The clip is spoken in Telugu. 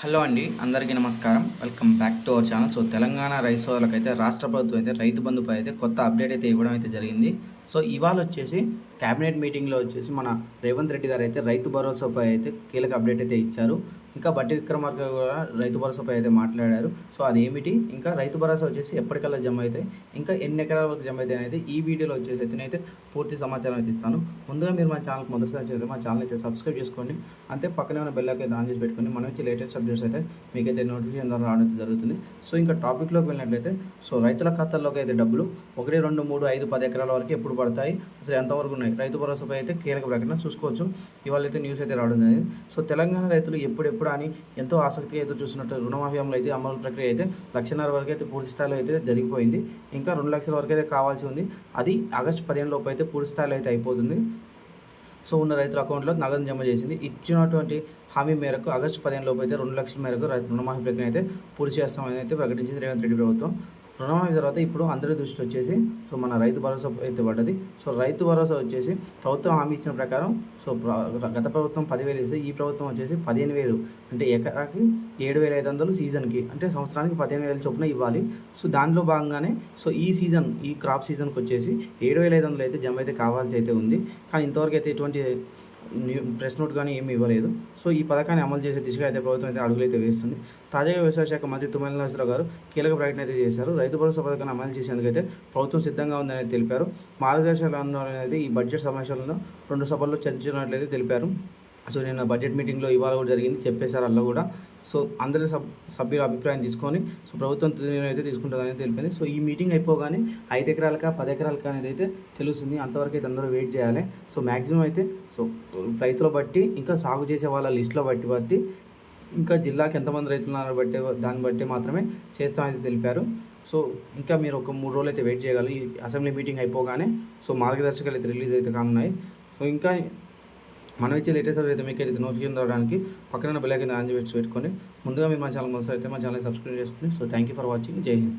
హలో అండి అందరికీ నమస్కారం. Welcome back to our channel. So Telangana rice సోదరులకు అయితే రాష్ట్ర ప్రభుత్వం అయితే రైతు బంధుపై అయితే కొత్త అప్డేట్ అయితే ఇవ్వడం అయితే జరిగింది. సో ఇవాళ వచ్చేసి క్యాబినెట్ మీటింగ్లో వచ్చేసి మన రేవంత్ రెడ్డి గారు అయితే రైతు భరోసాపై అయితే కీలక అప్డేట్ అయితే ఇచ్చారు. ఇంకా బట్టి విక్రమార్క కూడా రైతు భరోసాపై అయితే మాట్లాడారు. సో అది ఏమిటి ఇంకా రైతు భరోసా వచ్చేసి ఎప్పటికల్లా జమ అవుతాయి ఇంకా ఎన్ని ఎకరాల వరకు జమ అవుతాయి అనేది ఈ వీడియోలో వచ్చేసి అయితే నేనైతే పూర్తి సమాచారం అయితే ఇస్తాను. ముందుగా మీరు మా ఛానల్ మొదటిసారి చేస్తే మా ఛానల్ అయితే సబ్స్క్రైబ్ చేసుకోండి. అంతే పక్కనే ఉన్న బెల్ అయితే ఆన్ చేసి పెట్టుకోండి. మనం వచ్చి లేటెస్ట్ అప్డేట్స్ అయితే మీకైతే నోటిఫికేషన్ ద్వారా రావడం జరుగుతుంది. సో ఇంకా టాపిక్లోకి వెళ్ళినట్లయితే సో రైతుల ఖాతాల్లోకి అయితే డబ్బులు ఒకటి రెండు మూడు ఐదు పది ఎకరాల వరకు ఎప్పుడు పడతాయి? అసలు ఎంతవరకు ఉన్నాయి? రైతు భరోసాపై అయితే కీలక ప్రకటన చూసుకోవచ్చు. ఇవాళ అయితే న్యూస్ అయితే రావడం జరిగింది. సో తెలంగాణ రైతులు ఎప్పుడు అని ఎంతో ఆసక్తిగా ఎదురు చూస్తున్నట్టు రుణమాఫీ అమలు అయితే అమలు ప్రక్రియ అయితే లక్షన్నర వరకు అయితే పూర్తి స్థాయిలో అయితే జరిగిపోయింది. ఇంకా రెండు లక్షల వరకు అయితే కావాల్సి ఉంది. అది ఆగస్టు పదిహేను లోపు అయితే పూర్తి స్థాయిలో అయితే అయిపోతుంది. సో ఉన్న రైతుల అకౌంట్లో నగదు జమ చేసింది. ఇచ్చినటువంటి హామీ మేరకు ఆగస్టు పదిహేను లోపు అయితే రెండు లక్షల మేరకు రైతు రుణమాఫీ ప్రక్రియ అయితే పూర్తి చేస్తామని అయితే ప్రకటించింది రేవంత్ రెడ్డి ప్రభుత్వం. రుణమాఫీ తర్వాత ఇప్పుడు అందరి దృష్టి వచ్చేసి సో మన రైతు భరోసా అయితే పడ్డది. సో రైతు భరోసా వచ్చేసి ప్రభుత్వం హామీ ఇచ్చిన ప్రకారం సో గత ప్రభుత్వం పదివేలు ఇస్తే ఈ ప్రభుత్వం వచ్చేసి పదిహేను వేలు అంటే ఎకరాకి ఏడు వేల ఐదు వందలు సీజన్కి అంటే సంవత్సరానికి పదిహేను వేల చొప్పున ఇవ్వాలి. సో దానిలో భాగంగానే సో ఈ సీజన్ ఈ క్రాప్ సీజన్కి వచ్చేసి ఏడు వేల ఐదు వందలు అయితే జమ అయితే కావాల్సి అయితే ఉంది. కానీ ఇంతవరకు అయితే ఎటువంటి ప్రెస్ నోట్ కానీ ఏమీ ఇవ్వలేదు. సో ఈ పథకాన్ని అమలు చేసే దిశగా అయితే ప్రభుత్వం అయితే అడుగులైతే వేస్తుంది. తాజాగా వ్యవసాయ శాఖ మంత్రి తుమ్మల నరసరావు గారు కీలక ప్రకటన అయితే చేశారు. రైతు భరోసా పథకాన్ని అమలు చేసేందుకైతే ప్రభుత్వం సిద్ధంగా ఉందని తెలిపారు. మార్గదర్శకాలు అనేది ఈ బడ్జెట్ సమావేశంలో రెండు సభల్లో చర్చించినట్లయితే తెలిపారు. సో నిన్న బడ్జెట్ మీటింగ్లో ఇవాళ కూడా జరిగింది. చెప్పేశారు అలా కూడా. సో అందరి సబ్ సభ్యుల అభిప్రాయం తీసుకొని సో ప్రభుత్వం నిర్ణయం అయితే తీసుకుంటుందని తెలిపింది. సో ఈ మీటింగ్ అయిపోగానే ఐదు ఎకరాలకా పది ఎకరాలకా అనేది అయితే తెలుస్తుంది. అంతవరకు అయితే అందరూ వెయిట్ చేయాలి. సో మ్యాక్సిమం అయితే సో రైతుల బట్టి ఇంకా సాగు చేసే వాళ్ళ లిస్టులో బట్టి బట్టి ఇంకా జిల్లాకి ఎంతమంది రైతులు ఉన్నారో బట్టి దాన్ని బట్టి మాత్రమే చేస్తామని తెలిపారు. సో ఇంకా మీరు ఒక మూడు రోజులు అయితే వెయిట్ చేయగలరు. ఈ అసెంబ్లీ మీటింగ్ అయిపోగానే సో మార్గదర్శకాలు అయితే రిలీజ్ అయితే కానున్నాయి. సో ఇంకా మనం ఇచ్చే లేటెస్ట్ అప్డేట్ మీకు అయితే నోటిఫికేషన్ రావడానికి పక్కన బెల్ ఐకాన్ ఆన్ చేసి పెట్టుకోండి ముందుగా మీరు మా ఛానల్ మొదటి అయితే మా ఛానల్ సబ్స్క్రైబ్ చేసుకుని so thank you for watching జై హింద్.